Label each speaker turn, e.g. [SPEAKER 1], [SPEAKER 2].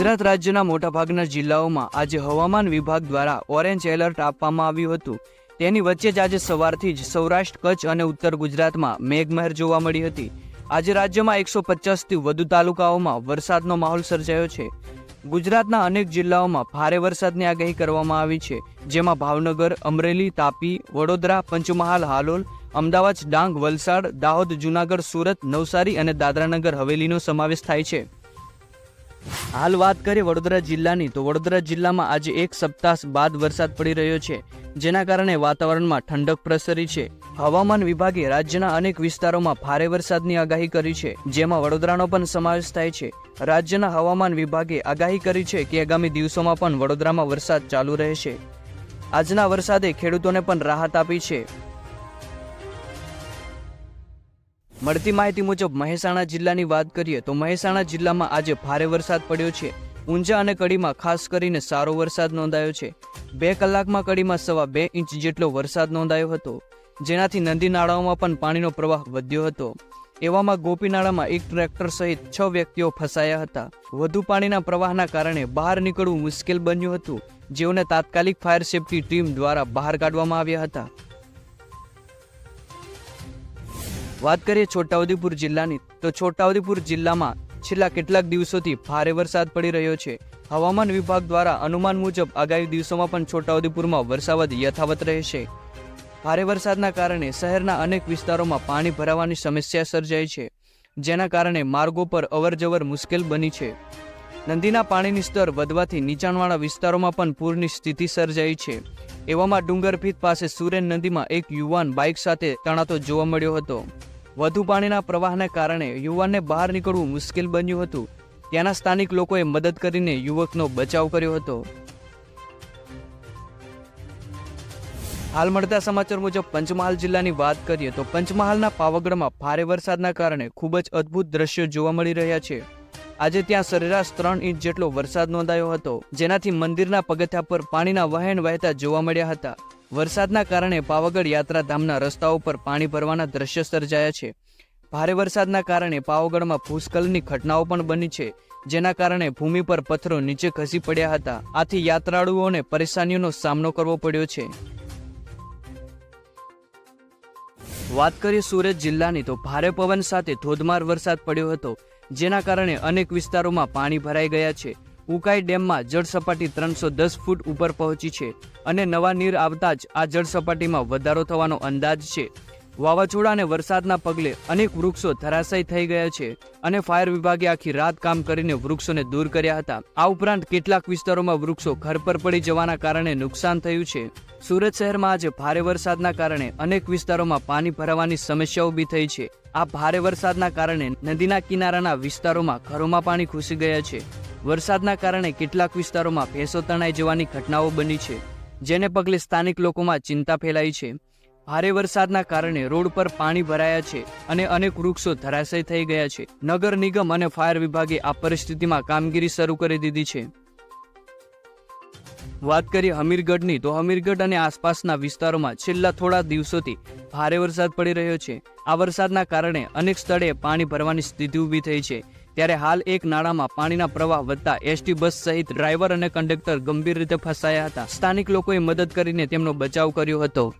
[SPEAKER 1] ગુજરાત રાજ્યના મોટાભાગના જિલ્લાઓમાં આજે હવામાન વિભાગ દ્વારા ઓરેન્જ એલર્ટ આપવામાં આવ્યું હતું. તેની વચ્ચે જ આજે સવારથી જ સૌરાષ્ટ્ર, કચ્છ અને ઉત્તર ગુજરાતમાં મેઘમહેર જોવા મળી હતી. આજે રાજ્યમાં એકસો પચાસથી વધુ તાલુકાઓમાં વરસાદનો માહોલ સર્જાયો છે. ગુજરાતના અનેક જિલ્લાઓમાં ભારે વરસાદની આગાહી કરવામાં આવી છે, જેમાં ભાવનગર, અમરેલી, તાપી, વડોદરા, પંચમહાલ, હાલોલ, અમદાવાદ, ડાંગ, વલસાડ, દાહોદ, જુનાગઢ, સુરત, નવસારી અને દાદરાનગર હવેલીનો સમાવેશ થાય છે. હાલ વાત કરીએ વડોદરા જિલ્લાની, તો વડોદરા જિલ્લામાં આજે એક સપ્તાહ બાદ વરસાદ પડી રહ્યો છે, જેના કારણે વાતાવરણમાં ઠંડક પ્રસરી છે. હવામાન વિભાગે રાજ્યના અનેક વિસ્તારોમાં ભારે વરસાદની આગાહી કરી છે, જેમાં વડોદરાનો પણ સમાવેશ થાય છે. રાજ્યના હવામાન વિભાગે આગાહી કરી છે કે આગામી દિવસોમાં પણ વડોદરામાં વરસાદ ચાલુ રહેશે. આજના વરસાદે ખેડૂતોને પણ રાહત આપી છે. મળતી માહિતી મુજબ મહેસાણા જિલ્લાની વાત કરીએ તો મહેસાણા જિલ્લામાં આજે ભારે વરસાદ પડ્યો છે. ઊંઝા અને કડીમાં ખાસ કરીને સારો વરસાદ નોંધાયો છે. બે કલાકમાં કડીમાં સવા બે ઇંચ જેટલો વરસાદ નોંધાયો હતો, જેનાથી નદી નાળાઓમાં પણ પાણીનો પ્રવાહ વધ્યો હતો. એવામાં ગોપીનાળામાં એક ટ્રેક્ટર સહિત છ વ્યક્તિઓ ફસાયા હતા. વધુ પાણીના પ્રવાહના કારણે બહાર નીકળવું મુશ્કેલ બન્યું હતું. જેઓને તાત્કાલિક ફાયર સેફટી ટીમ દ્વારા બહાર કાઢવામાં આવ્યા હતા. વાત કરીએ છોટાઉદેપુર જિલ્લાની, તો છોટાઉદેપુર જિલ્લામાં છેલ્લા કેટલાક દિવસોથી ભારે વરસાદ પડી રહ્યો છે. હવામાન વિભાગ દ્વારા અનુમાન મુજબ આગામી દિવસોમાં પણ છોટાઉદેપુરમાં વરસાદ યથાવત રહેશે. ભારે વરસાદના કારણે શહેરના અનેક વિસ્તારોમાં પાણી ભરાવાની સમસ્યા સર્જાઈ છે, જેના કારણે માર્ગો પર અવરજવર મુશ્કેલ બની છે. નદીના પાણીની સ્તર વધવાથી નીચાણવાળા વિસ્તારોમાં પણ પૂરની સ્થિતિ સર્જાઈ છે. એવામાં ડુંગરભીત પાસે સુરેન નદીમાં એક યુવાન બાઇક સાથે તણાતો જોવા મળ્યો હતો. વધુ પાણીના પ્રવાહને કારણે યુવાનને બહાર નીકળવું મુશ્કેલ બન્યું હતું. ત્યાંના સ્થાનિક લોકોએ મદદ કરીને યુવકનો બચાવ કર્યો હતો. હાલ મળતા સમાચાર મુજબ પંચમહાલ જિલ્લાની વાત કરીએ તો પંચમહાલના પાવાગઢમાં ભારે વરસાદના કારણે ખૂબ જ અદ્ભુત દ્રશ્યો જોવા મળી રહ્યા છે. આજે ત્યાં સરેરાશ ત્રણ ઇંચ જેટલો વરસાદ નોંધાયો હતો, જેનાથી મંદિરના પગથિયા પર પાણીના વહેણ વહેતા જોવા મળ્યા હતા. વરસાદના કારણે પાવાગઢ યાત્રાધામના રસ્તાઓ પર પાણી ભરવાના દ્રશ્ય સર્જાયા છે. ભારે વરસાદના કારણે પાવાગઢમાં ભૂસ્ખલનની ઘટનાઓ પણ બની છે, જેના કારણે ભૂમિ પર પથ્થરો નીચે ખસી પડ્યા હતા. આથી યાત્રાળુઓને પરેશાનીઓનો સામનો કરવો પડ્યો છે. વાત કરીએ સુરત જિલ્લાની, તો ભારે પવન સાથે ધોધમાર વરસાદ પડ્યો હતો, જેના કારણે અનેક વિસ્તારોમાં પાણી ભરાઈ ગયા છે. ઉકાઈ ડેમમાં જળસપાટી ત્રણસો દસ ફૂટ ઉપર પહોંચી છે અને નવા નીર આવતા જ આ જળસપાટીમાં વધારો થવાનો અંદાજ છે. વાવાઝોડા અને વરસાદના પગલે અનેક વૃક્ષો ધરાશાયી થઈ ગયા છે અને ફાયર વિભાગે આખી રાત કામ કરીને વૃક્ષોને દૂર કર્યા હતા. આ ઉપરાંત કેટલાક વિસ્તારોમાં વૃક્ષો ઘર પર પડી જવાના કારણે નુકસાન થયું છે. સુરત શહેરમાં આજે ભારે વરસાદના કારણે અનેક વિસ્તારોમાં પાણી ભરાવાની સમસ્યા ઊભી થઈ છે. આ ભારે વરસાદના કારણે નદીના કિનારાના વિસ્તારોમાં ઘરોમાં પાણી ઘૂસી ગયા છે. વરસાદના કારણે કેટલાક વિસ્તારોમાં ભેંસો તણાઈ જવાની ઘટનાઓ બની છે, જેને પગલે સ્થાનિક લોકોમાં ચિંતા ફેલાઈ છે. ભારે વરસાદના કારણે રોડ પર પાણી ભરાયા છે અને અનેક વૃક્ષો ધરાશય થઈ ગયા છે. નગર નિગમ અને ફાયર વિભાગે આ પરિસ્થિતિમાં કામગીરી શરૂ કરી દીધી છે. વાત કરીએ હમીરગઢની, તો હમીરગઢ અને આસપાસના વિસ્તારોમાં છેલ્લા થોડા દિવસોથી ભારે વરસાદ પડી રહ્યો છે. આ વરસાદના કારણે અનેક સ્થળે પાણી ભરવાની સ્થિતિ ઊભી થઈ છે. ત્યારે હાલ એક નાળામાં પાણીના પ્રવાહ વધતા એસટી બસ સહિત ડ્રાઈવર અને કંડક્ટર ગંભીર રીતે ફસાયા હતા. સ્થાનિક લોકોએ મદદ કરીને તેમનો બચાવ કર્યો હતો.